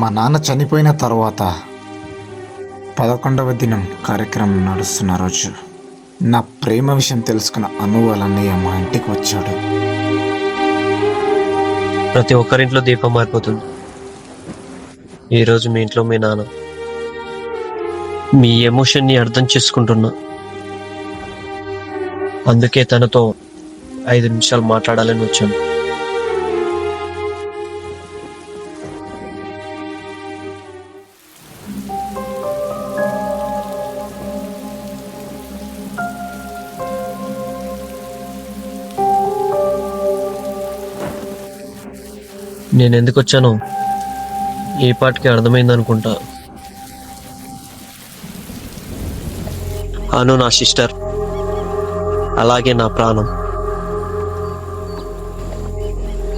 మా నాన్న చనిపోయిన తర్వాత పదకొండవ దినం కార్యక్రమం నడుస్తున్న రోజు నా ప్రేమ విషయం తెలుసుకున్న అను వాళ్ళ అన్నయ్య మా ఇంటికి వచ్చాడు. ప్రతి ఒక్కరింట్లో దీపం మారిపోతుంది. ఈరోజు మీ ఇంట్లో మీ నాన్న మీ ఎమోషన్ని అర్థం చేసుకుంటున్నా. అందుకే తనతో ఐదు నిమిషాలు మాట్లాడాలని వచ్చాను. నేను ఎందుకు వచ్చానో? ఏ పాటికి అర్థమైంది అనుకుంటా. అను నా సిస్టర్. అలాగే నా ప్రాణం.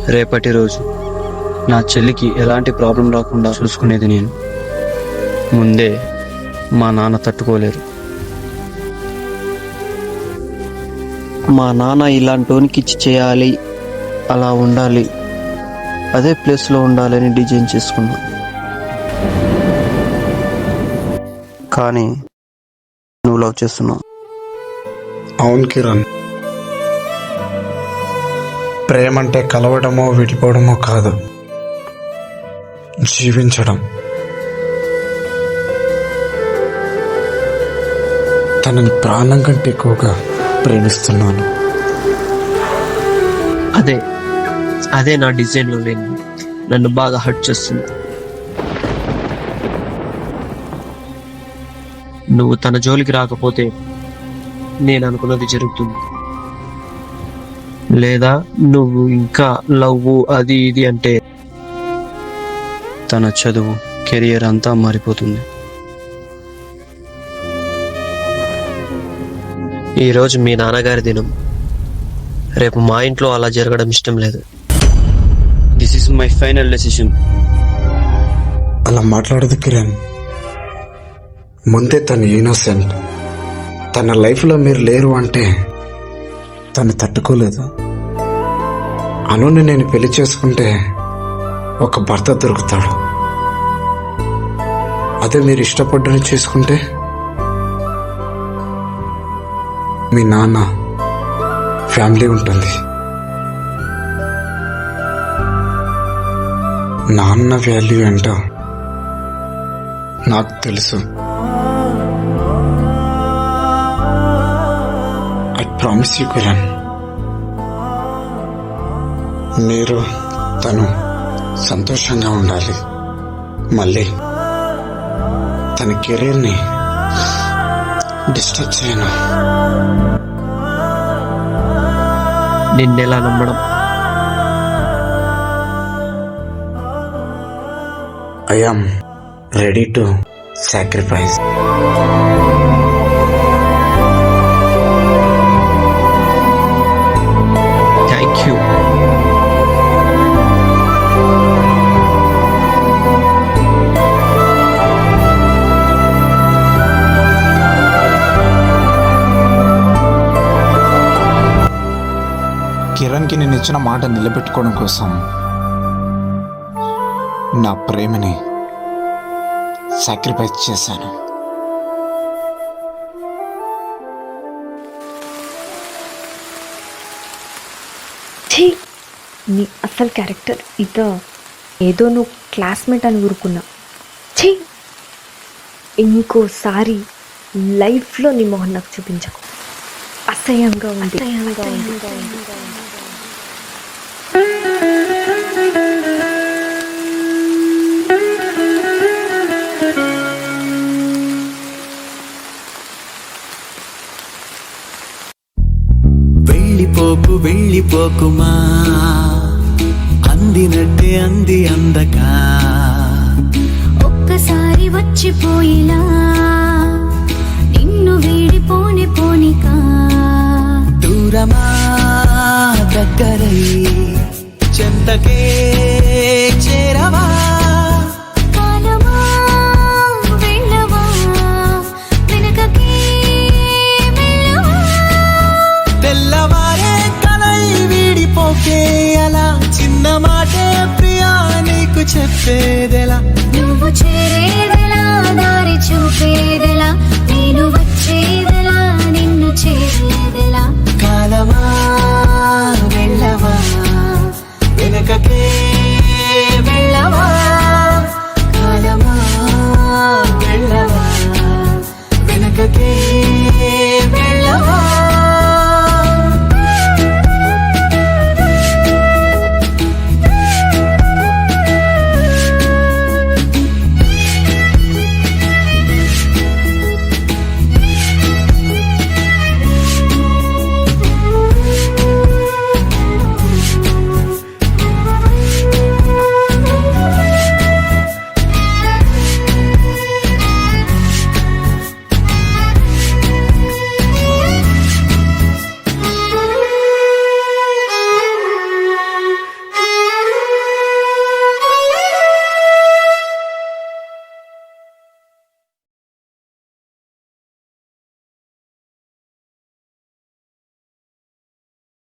రేపటి రోజు నా చెల్లికి ఎలాంటి ప్రాబ్లం రాకుండా చూసుకునేది నేను. ముందే మా నాన్న తట్టుకోలేరు. మా నాన్న ఇలాంటోనికి ఇచ్చి చేయాలి అలా ఉండాలి. అదే ప్లేస్లో ఉండాలని డిజైన్ చేసుకున్నా. కానీ నువ్వు లవ్ చేస్తున్నావు. అవును కిరణ్. ప్రేమ అంటే కలవడమో విడిపోవడమో కాదు. జీవించడం. తనని ప్రాణం కంటే ఎక్కువగా ప్రేమిస్తున్నాను. అదే అదే నా డిజైన్లో లేని నన్ను బాగా హర్ట్ చేస్తుంది. నువ్వు తన జోలికి రాకపోతే నేను అనుకున్నది జరుగుతుంది. లేదా నువ్వు ఇంకా లవ్ అది ఇది అంటే తన చదువు కెరియర్ అంతా మారిపోతుంది. ఈరోజు మీ నాన్నగారి దినం. రేపు మా ఇంట్లో అలా జరగడం ఇష్టం లేదు. ఇస్ మై ఫైనల్ డెసిషన్ అలా మాట్లాడదు కిరణ్. ముందే తను ఇన్నోసెంట్ తన లైఫ్లో మీరు లేరు అంటే తను తట్టుకోలేదు. అనుని నేను పెళ్ళి చేసుకుంటే ఒక భర్త దొరుకుతాడు. అదే మీరు ఇష్టపడ్డని చేసుకుంటే మీ నాన్న ఫ్యామిలీ ఉంటుంది. నాన్న వాల్యూ ఏంటో నాకు తెలుసు. ఐ ప్రామిస్ యూ కిరణ్ మీరు తను సంతోషంగా ఉండాలి. మళ్ళీ తన కెరీర్ని డిస్టర్బ్ చేయను. నిన్నెలా నమ్మడం? I am ready to sacrifice thank you కిరణ్కి నేను ఇచ్చిన మాట నిలబెట్టుకోవడం కోసం నా ప్రేమని సాక్రిఫైస్ చేశాను. ఛీ! నీ అసలు క్యారెక్టర్ ఇదో ఏదో నువ్వు క్లాస్మేట్ అని ఊరుకున్నా ఛీ! ఇంకోసారి లైఫ్లో నీ మొహం నాకు చూపించకు. అసహ్యంగా ఉంది. వెళ్ళిపోకు వెళ్ళిపోకుమా? అందినట్టే అంది అందక. ఒక్కసారి వచ్చిపోయిలా నిన్ను వీడిపోని పోనిక. దూరమా దగ్గరై చెంతకే